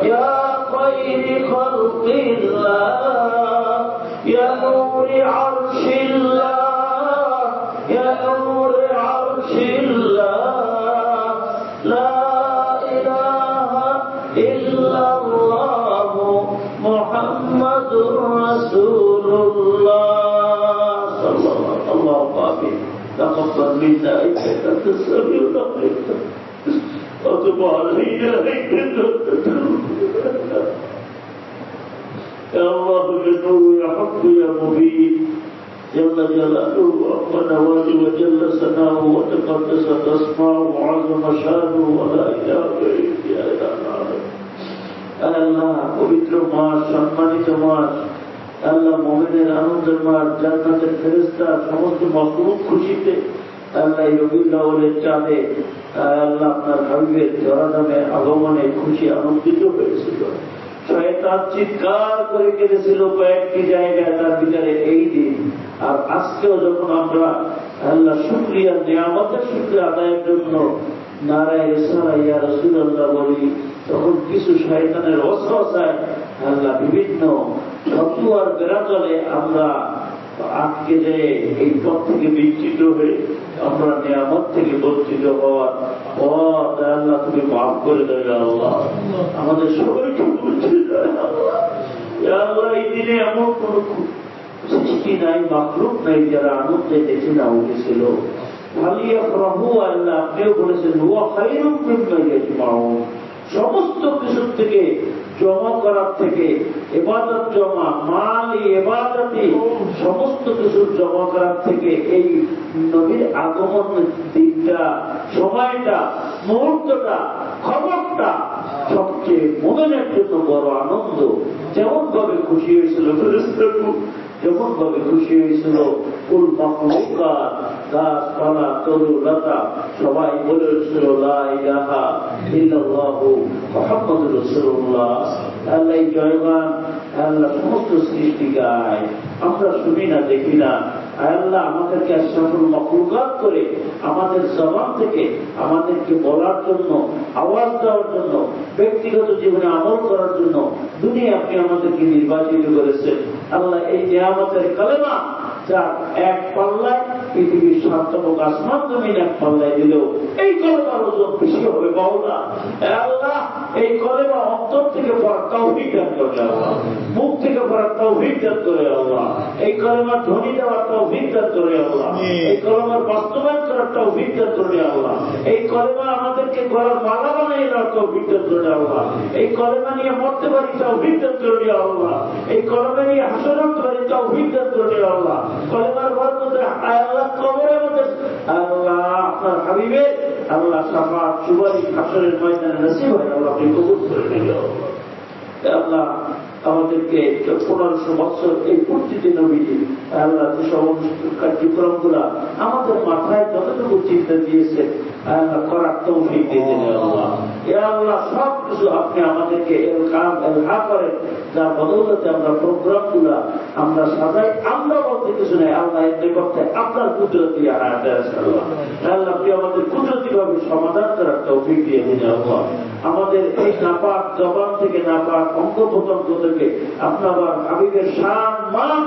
يا خير خلق الله يا نور عرش الله يا نور عرش الله. لا إله إلا الله محمد رسول الله. صلى الله الله آمين تقبل منا إنك أنت السميع العليم وتب علينا إنك يا الله يا نور يا حق يا مبين جل جلاله ربنا واجب وجل ثناؤه وتقدست اسماؤه وعظم شانه ولا اله الا الله আল্লাহ পবিত্র মাস সম্মানিত মাস আল্লাহ মোমেনের আনন্দের মাস জান্নাতের ফেরেস্তা সমস্ত মকরুম খুশিতে আল্লাহ চাঁদে আল্লাহ আপনার আগমনে খুশি আনন্দিত হয়েছিল। চিৎকার করে কয়েকটি জায়গায় তার বিচারে এই দিন। আর আজকেও যখন আমরা আল্লাহ শুক্রিয়া শুক্রিয়া আদায়ের জন্য বলি, তখন কিছু শয়তানের অসহসায় আল্লাহ বিভিন্ন ফতুয়ার বেড়াচলে আমরা আটকে যে এই পথ থেকে বিচ্ছিত হয়ে আমরা নিয়ামত থেকে বঞ্চিত হওয়ার পর আল্লাহ তুমি মাফ করে দেবে আল্লাহ। আমাদের সবাইকে দেয় আল্লাহ। এই দিনে এমন কোন সৃষ্টি নাই মাকলুক নাই, যারা আনন্দে দেখে না উঠেছিল আল্লাহ আপনিও বলেছেন সমস্ত কিছুর থেকে, জমা করার থেকে, এবাদত জমা, মাল এবাদতি সমস্ত কিছুর জমা করার থেকে এই নবীর আগমন দিনটা, সময়টা, মুহূর্তটা, খবরটা সবচেয়ে মোমেনের জন্য বড় আনন্দ। যেমন ভাবে খুশি হয়েছিল যেমন ভাবে খুশি হয়েছিল ফুল মখলুকাত গাছপালা তরু লতা, সবাই বলে উঠছিল জয়গান আল্লাহ সমস্ত সৃষ্টি গায়। আমরা শুনি না, দেখি না। আল্লাহ আমাদেরকে সফল মখলুকাত করে আমাদের জবান থেকে আমাদেরকে বলার জন্য, আওয়াজ দেওয়ার জন্য, ব্যক্তিগত জীবনে আমল করার জন্য দুনিয়া আপনি আমাদেরকে নির্বাচিত করেছেন। আল্লাহ এই নিয়ামতের কালেমা যা এক পাল্লায়, পৃথিবীর সার্থক আসমান জমিন এক পাল্লায় দিলেও এই কলেমার ওজন বেশি হবে বাউলা। আল্লাহ এই কলেমা থেকে পড়ার তাও দান করে আল্লাহ। মুখ থেকে পড়ার তাও দান করে আল্লাহ। এই কলেমার ধ্বনি দেওয়ার তাও দান করে আল্লাহ। এই কলেমার বাস্তবায়ন করার তাও দান করে আল্লাহ। এই কলেমা আমাদেরকে করার মালা বানিয়ে দেওয়ার তাও দান করে আল্লাহ। এই কলেমা নিয়ে মরতে পারি তাও দান করে আল্লাহ। এই কলেমা নিয়ে হাসর পারি তাও দান করে আল্লাহ। কলেমার বরকতে আল্লাহ কবরের মধ্যে আল্লাহ আপনার হাবিবে আল্লাহ সাফা সুবারি হাসরের ময়দানে নসিব হয় আল্লাহ আপনি কবুল করে নিল আমাদেরকে পনেরোশো বছর এই প্রতিটি নবীজি আল্লাহ সমস্ত কার্যক্রমগুলা আমাদের মাথায় যতটুকু চিন্তা দিয়েছে করার তৌফিক আল্লাহ। আল্লাহ। সব কিছু আপনি আমাদেরকে এর কাম এর হা করে যার বদৌলতে আমরা আমরা সাজাই আমরা বলতে কিছু নেই। আল্লাহ আপনার কুদরতি আল্লাহ। আপনি আমাদের কুদরতি ভাবে সমাধান করার তৌফিক দিয়ে আল্লাহ। আমাদের এই নাপাক জবান থেকে নাপাক অঙ্গ প্রত্যঙ্গ থেকে আপনার হাবিবের শান মান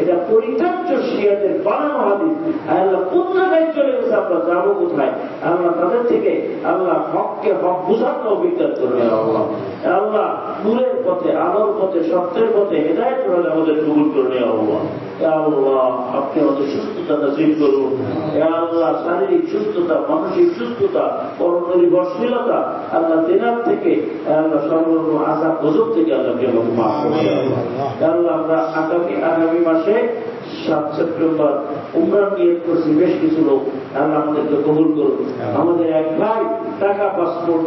এটা পরিত্যাজ্য শিয়াদের বানানো হাদিস। আল্লাহ কোন জায়গায় চলে গেছে, আমরা যাব কোথায়? আল্লাহ তাদের থেকে আল্লাহ হককে হক বুঝার অভিজ্ঞতা করবে আল্লাহ। আল্লাহ নূরের পথে, আলোর পথে, সত্যের পথে হেদায়ত করে আমাদের কবুল করে আল্লাহ। আল্লাহ, আপনি আমাদের সুস্থতা নসিব করুন। আল্লাহ, শারীরিক সুস্থতা, মানসিক সুস্থতা বর্ষীলতা, আল্লাহ থেকে আল্লাহ সর্বর্ণ আশা থেকে আল্লাহকে আল্লাহ, আমরা আগামী আগামী মাসে সাত সেপ্টেম্বর উমরা নিয়োগ করছি বেশ কিছু লোক। আল্লাহ আমাদেরকে কবুল করুন। আমাদের এক ভাই টাকা পাসপোর্ট